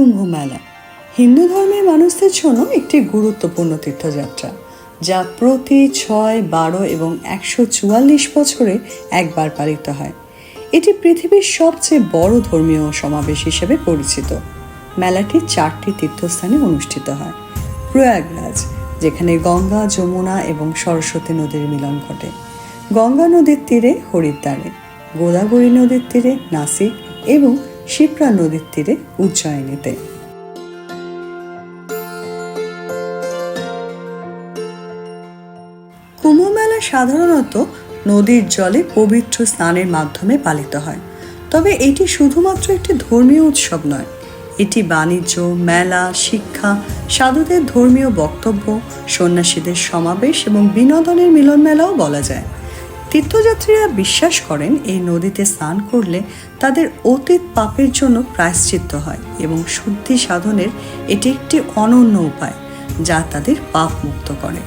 কুম্ভ মেলা হিন্দু ধর্মের মানুষদের জন্য একটি গুরুত্বপূর্ণ তীর্থযাত্রা, যা প্রতি ছয়, বারো এবং একশো চুয়াল্লিশ বছরে একবার পালিত হয়। এটি পৃথিবীর সবচেয়ে বড় ধর্মীয় সমাবেশ হিসেবে পরিচিত। মেলাটি চারটি তীর্থস্থানে অনুষ্ঠিত হয়। প্রয়াগরাজ, যেখানে গঙ্গা, যমুনা এবং সরস্বতী নদীর মিলন ঘটে। গঙ্গা নদীর তীরে হরিদ্বারে, গোদাবরী নদীর তীরে নাসিক এবং শিপ্রা নদীর তীরে উজ্জয়িনীতে। কুম্ভমেলা সাধারণত নদীর জলে পবিত্র স্নানের মাধ্যমে পালিত হয়। তবে এটি শুধুমাত্র একটি ধর্মীয় উৎসব নয়। এটি বাণিজ্য, মেলা, শিক্ষা, সাধুদের ধর্মীয় বক্তব্য, সন্ন্যাসীদের সমাবেশ এবং বিনোদনের মিলন মেলাও বলা যায়। তীর্থযাত্রীরা বিশ্বাস করেন এই নদীতে স্নান করলে তাদের অতীত পাপের জন্য প্রায়শ্চিত্ত হয় এবং শুদ্ধি সাধনের এটি একটি অনন্য উপায় যা তাদের পাপ মুক্ত করে।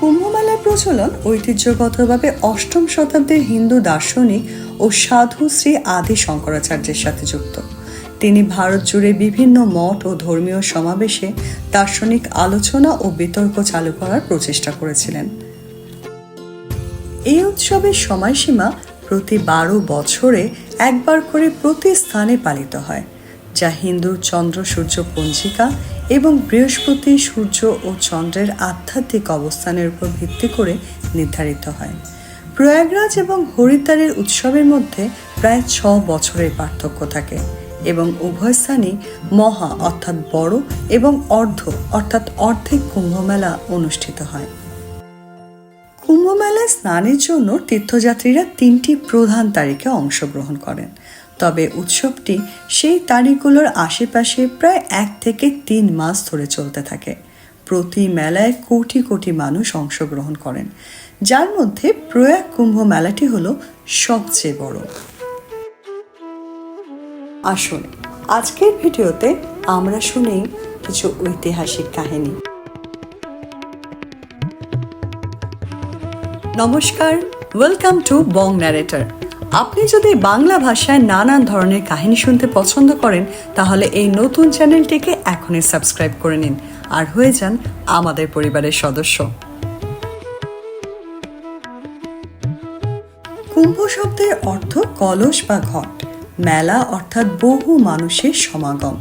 কুম্ভমেলার প্রচলন ঐতিহ্যগতভাবে অষ্টম শতাব্দীর হিন্দু দার্শনিক ও সাধু শ্রী আদি শঙ্করাচার্যের সাথে যুক্ত। তিনি ভারত জুড়ে বিভিন্ন মঠ ও ধর্মীয় সমাবেশে দার্শনিক আলোচনা ও বিতর্ক চালু করার প্রচেষ্টা করেছিলেন। এই উৎসবের সময়সীমা প্রতি বারো বছরে একবার করে প্রতি স্থানে পালিত হয়, যা হিন্দু চন্দ্র সূর্য পঞ্জিকা এবং বৃহস্পতি সূর্য ও চন্দ্রের আধ্যাত্মিক অবস্থানের উপর ভিত্তি করে নির্ধারিত হয়। প্রয়াগরাজ এবং হরিদ্বারের উৎসবের মধ্যে প্রায় ছ বছরের পার্থক্য থাকে এবং উভয় স্থানই মহা অর্থাৎ বড় এবং অর্ধ অর্থাৎ অর্ধেক কুম্ভমেলা অনুষ্ঠিত হয়। কুম্ভমেলায় স্নানের জন্য তীর্থযাত্রীরা তিনটি প্রধান তারিখে অংশগ্রহণ করেন। তবে উৎসবটি সেই তারিখগুলোর আশেপাশে প্রায় এক থেকে তিন মাস ধরে চলতে থাকে। প্রতি মেলায় কোটি কোটি মানুষ অংশগ্রহণ করেন। যার মধ্যে প্রয়াগ কুম্ভ মেলাটি হলো সবচেয়ে বড়। আসুন, আজকের ভিডিওতে আমরা শুনেই কিছু ঐতিহাসিক কাহিনী। নমস্কার ওয়েলকাম টু বং ন্যারেটর আপনি যদি বাংলা ভাষায় নানান ধরনের কাহিনী শুনতে পছন্দ করেন, তাহলে এই নতুন চ্যানেলটিকে এখনই সাবস্ক্রাইব করে নিন, আর হয়ে যান আমাদের পরিবারের সদস্য। কুম্ভ শব্দের অর্থ কলস বা ঘট, মেলা অর্থাৎ বহু মানুষের সমাগম।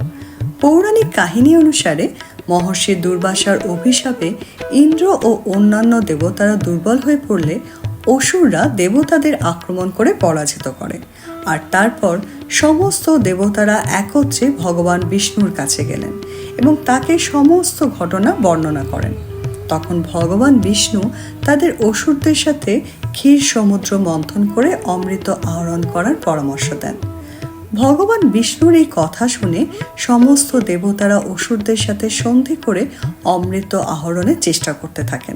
পৌরাণিক কাহিনী অনুসারে মহর্ষি দুর্বাসার অভিশাপে ইন্দ্র ও অন্যান্য দেবতারা দুর্বল হয়ে পড়লে অসুররা দেবতাদের আক্রমণ করে পরাজিত করে। আর তারপর সমস্ত দেবতারা একত্রে ভগবান বিষ্ণুর কাছে গেলেন এবং তাকে সমস্ত ঘটনা বর্ণনা করেন। তখন ভগবান বিষ্ণু তাদের অসুরদের সাথে ক্ষীর সমুদ্র মন্থন করে অমৃত আহরণ করার পরামর্শ দেন। ভগবান বিষ্ণুর এই কথা শুনে সমস্ত দেবতারা অসুরদের সাথে সন্ধি করে অমৃত আহরণের চেষ্টা করতে থাকেন।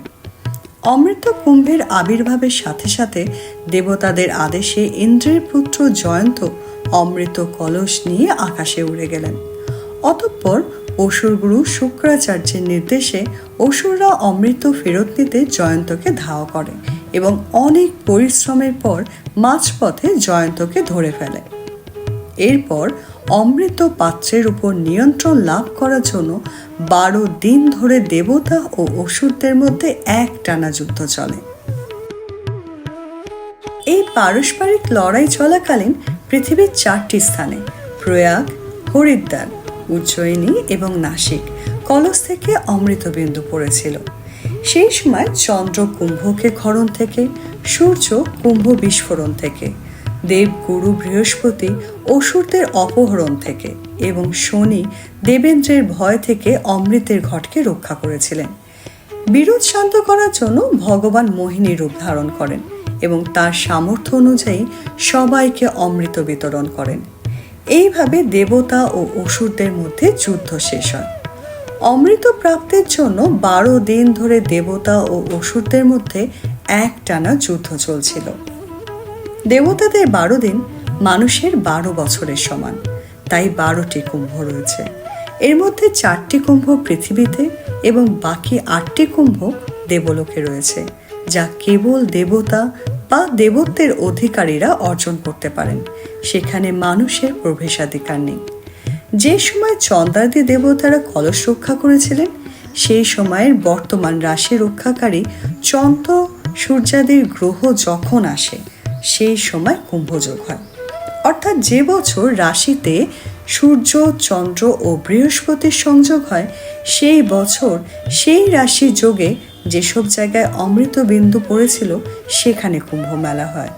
অমৃত কুম্ভের আবির্ভাবের সাথে সাথে দেবতাদের আদেশে ইন্দ্রের পুত্র জয়ন্ত অমৃত কলস নিয়ে আকাশে উড়ে গেলেন। অতঃপর অসুরগুরু শুক্রাচার্যের নির্দেশে অসুররা অমৃত ফেরত নিতে জয়ন্তকে ধাওয়া করে এবং অনেক পরিশ্রমের পর মাঝপথে জয়ন্তকে ধরে ফেলে। এরপর অমৃত পাত্রের উপর নিয়ন্ত্রণ লাভ করার জন্য বারো দিন ধরে দেবতা ও অসুরদের মধ্যে এক টানা যুদ্ধ চলে। এই পারস্পরিক লড়াই চলাকালীন পৃথিবীর চারটি স্থানে প্রয়াগ, হরিদ্বার, উজ্জয়িনী এবং নাসিক কলস থেকে অমৃতবিন্দু পড়েছিল। সেই সময় চন্দ্র কুম্ভকে খরণ থেকে, সূর্য কুম্ভ বিস্ফোরণ থেকে। দেব গুরু বৃহস্পতি অসুরদের অপহরণ থেকে এবং শনি দেবেন্দ্রের ভয় থেকে অমৃতের ঘটকে রক্ষা করেছিলেন। বিরোধ শান্ত করার জন্য ভগবান মোহিনী রূপ ধারণ করেন এবং তার সামর্থ্য অনুযায়ী সবাইকে অমৃত বিতরণ করেন। এইভাবে দেবতা ও অসুরদের মধ্যে যুদ্ধ শেষ হয়। অমৃত প্রাপ্তির জন্য বারো দিন ধরে দেবতা ও অসুরদের মধ্যে এক টানা যুদ্ধ চলছিল। দেবতাদের বারো দিন মানুষের বারো বছরের সমান। তাই বারোটি কুম্ভ রয়েছে। এর মধ্যে চারটি কুম্ভ পৃথিবীতে এবং বাকি আটটি কুম্ভ দেবলোকে রয়েছে, যা কেবল দেবতা বা দেবত্বের অধিকারীরা অর্জন করতে পারেন। সেখানে মানুষের প্রবেশাধিকার নেই। যে সময় চন্দ্রাদি দেবতারা কলস রক্ষা করেছিলেন, সেই সময়ের বর্তমান রাশি রক্ষাকারী চন্দ্র সূর্যাদির গ্রহ যখন আসে সেই সময় কুম্ভযোগ হয়। অর্থাৎ যে বছর রাশিতে সূর্য, চন্দ্র ও বৃহস্পতির সংযোগ হয়, সেই বছর সেই রাশি যোগে যেসব জায়গায় অমৃত বিন্দু পড়েছিল, সেখানে কুম্ভ মেলা হয়।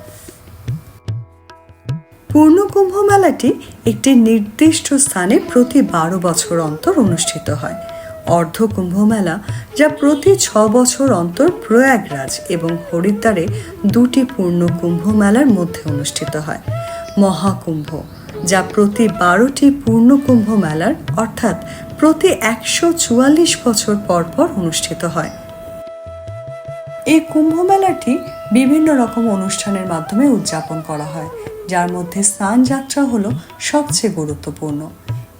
পূর্ণ কুম্ভ মেলাটি একটি নির্দিষ্ট স্থানে প্রতি বারো বছর অন্তর অনুষ্ঠিত হয়। অর্ধ কুম্ভ মেলা যা প্রতি ছ বছর অন্তর প্রয়াগরাজ এবং হরিদ্বারে দুটি পূর্ণ কুম্ভ মেলার মধ্যে অনুষ্ঠিত হয়। মহাকুম্ভ, যা প্রতি বারোটি পূর্ণ কুম্ভ মেলার অর্থাৎ প্রতি একশো চুয়াল্লিশ বছর পর পর অনুষ্ঠিত হয়। এই কুম্ভ মেলাটি বিভিন্ন রকম অনুষ্ঠানের মাধ্যমে উদযাপন করা হয়, যার মধ্যে স্নান যাত্রা হলো সবচেয়ে গুরুত্বপূর্ণ।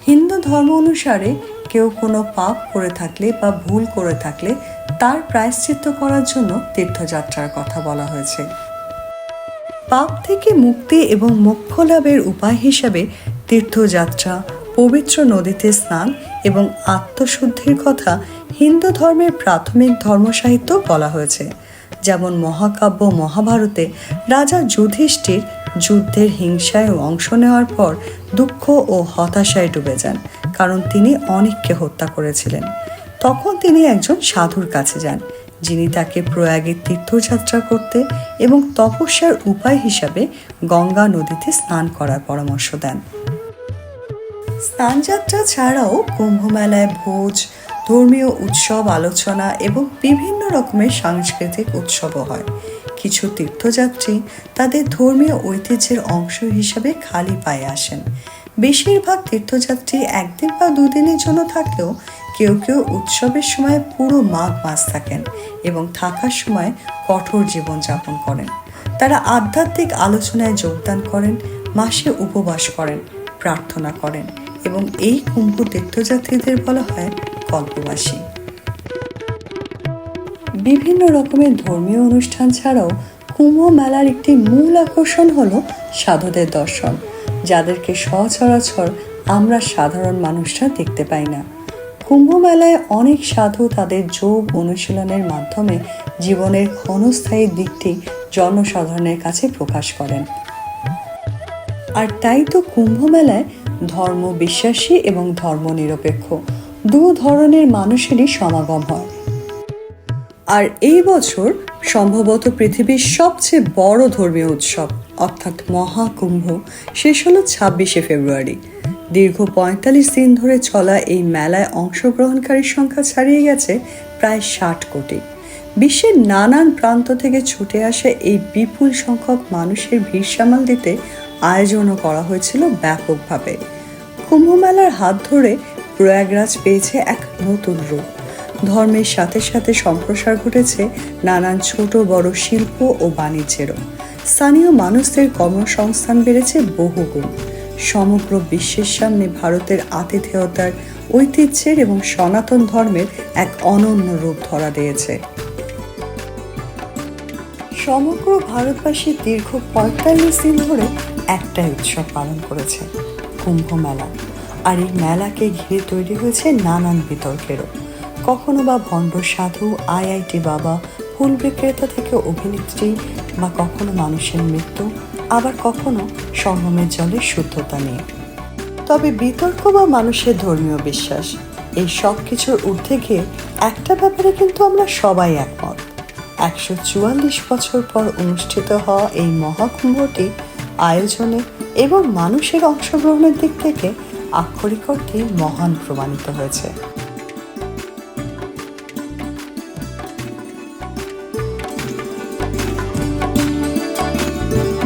হিন্দু ধর্ম অনুসারে কেউ কোনো পাপ করে থাকলে বা ভুল করে থাকলে তার প্রায়শ্চিত্ত করার জন্য তীর্থযাত্রার কথা বলা হয়েছে। পাপ থেকে মুক্তি এবং মোক্ষ লাভের উপায় হিসাবে তীর্থযাত্রা, পবিত্র নদীতে স্নান এবং আত্মশুদ্ধির কথা হিন্দু ধর্মের প্রাথমিক ধর্মসাহিত্য বলা হয়েছে। যেমন মহাকাব্য মহাভারতে রাজা যুধিষ্ঠির যুদ্ধের হিংসায় অংশ নেওয়ার পর দুঃখ ও হতাশায় ডুবে যান, কারণ তিনি অনেককে হত্যা করেছিলেন। তখন তিনি একজন সাধুর কাছে যান, যিনি তাকে প্রয়াগের তীর্থযাত্রা করতে এবং তপস্যার উপায় হিসাবে গঙ্গা নদীতে স্নান করার পরামর্শ দেন। স্নানযাত্রা ছাড়াও কুম্ভ মেলায় ভোজ ধর্মীয় উৎসব, আলোচনা এবং বিভিন্ন রকমের সাংস্কৃতিক উৎসবও হয়। কিছু তীর্থযাত্রী তাদের ধর্মীয় ঐতিহ্যের অংশ হিসাবে খালি পায়ে আসেন। বেশিরভাগ তীর্থযাত্রী একদিন বা দুদিনের জন্য থাকলেও কেউ কেউ উৎসবের সময় পুরো মাঘ মাস থাকেন এবং থাকার সময় কঠোর জীবনযাপন করেন। তারা আধ্যাত্মিক আলোচনায় যোগদান করেন, মাসে উপবাস করেন, প্রার্থনা করেন এবং এই কুম্ভ তীর্থযাত্রীদের বলা হয় কল্পবাসী বিভিন্ন রকমের ধর্মীয় অনুষ্ঠান ছাড়াও কুম্ভ মেলার একটি মূল আকর্ষণ হলো সাধুদের দর্শন, যাদেরকে সচরাচর আমরা সাধারণ মানুষরা দেখতে পাই না। কুম্ভ মেলায় অনেক সাধু তাদের যোগ অনুশীলনের মাধ্যমে জীবনের ক্ষণস্থায়ী দিকটি জনসাধারণের কাছে প্রকাশ করেন। আর তাই তো কুম্ভ মেলায় ধর্ম বিশ্বাসী এবং ধর্ম নিরপেক্ষ দু ধরনের মানুষেরই সমাগম হয়। আর এই বছর সম্ভবত পৃথিবীর সবচেয়ে বড় ধর্মীয় উৎসব, অর্থাৎ মহাকুম্ভ, শেষ হলো ছাব্বিশে ফেব্রুয়ারি। দীর্ঘ পঁয়তাল্লিশ দিন ধরে চলা এই মেলায় অংশগ্রহণকারীর সংখ্যা ছাড়িয়ে গেছে প্রায় ষাট কোটি। বিশ্বের নানান প্রান্ত থেকে ছুটে আসে এই বিপুল সংখ্যক মানুষের ভিড় সামাল দিতে আয়োজনও করা হয়েছিল ব্যাপকভাবে। কুম্ভ মেলার হাত ধরে প্রয়াগরাজ পেয়েছে এক নতুন রূপ। ধর্মের সাথে সাথে সম্প্রসার ঘটেছে নানান ছোট, বড় শিল্প ও বাণিজ্যেরও স্থানীয় মানুষদের কর্মসংস্থান বেড়েছে বহুগুণ। সমগ্র বিশ্বের সামনে ভারতের আতিথেয়তার, ঐতিহ্যের এবং সনাতন ধর্মের এক অনন্য রূপ ধরা দিয়েছে। সমগ্র ভারতবাসী দীর্ঘ পঁয়তাল্লিশ দিন ধরে একটাই উৎসব পালন করেছে, কুম্ভ মেলা। আর এই মেলাকে ঘিরে তৈরি হয়েছে নানান বিতর্কেরও। কখনো বা ভণ্ড সাধু, আইআইটি বাবা, ফুল বিক্রেতা থেকে অভিনেত্রী বা কখনো মানুষের মৃত্যু, আবার কখনো সঙ্গমের জলের শুদ্ধতা নিয়ে। তবে বিতর্ক বা মানুষের ধর্মীয় বিশ্বাস, এই সব কিছুর ঊর্ধ্বে গিয়ে একটা ব্যাপারে কিন্তু আমরা সবাই একমত। একশো চুয়াল্লিশ বছর পর অনুষ্ঠিত হওয়া এই মহাকুম্ভটি আয়োজনে এবং মানুষের অংশগ্রহণের দিক থেকে আক্ষরিক অর্থে মহান প্রমাণিত হয়েছে।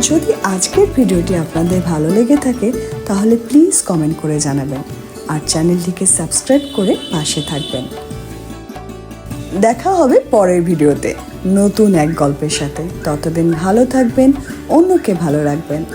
যদি আজকের ভিডিওটি আপনাদের ভালো লেগে থাকে, তাহলে প্লিজ কমেন্ট করে জানাবেন আর চ্যানেলটিকে সাবস্ক্রাইব করে পাশে থাকবেন। দেখা হবে পরের ভিডিওতে। নতুন এক গল্পের সাথে। ততদিন ভালো থাকবেন, অন্যকে ভালো রাখবেন।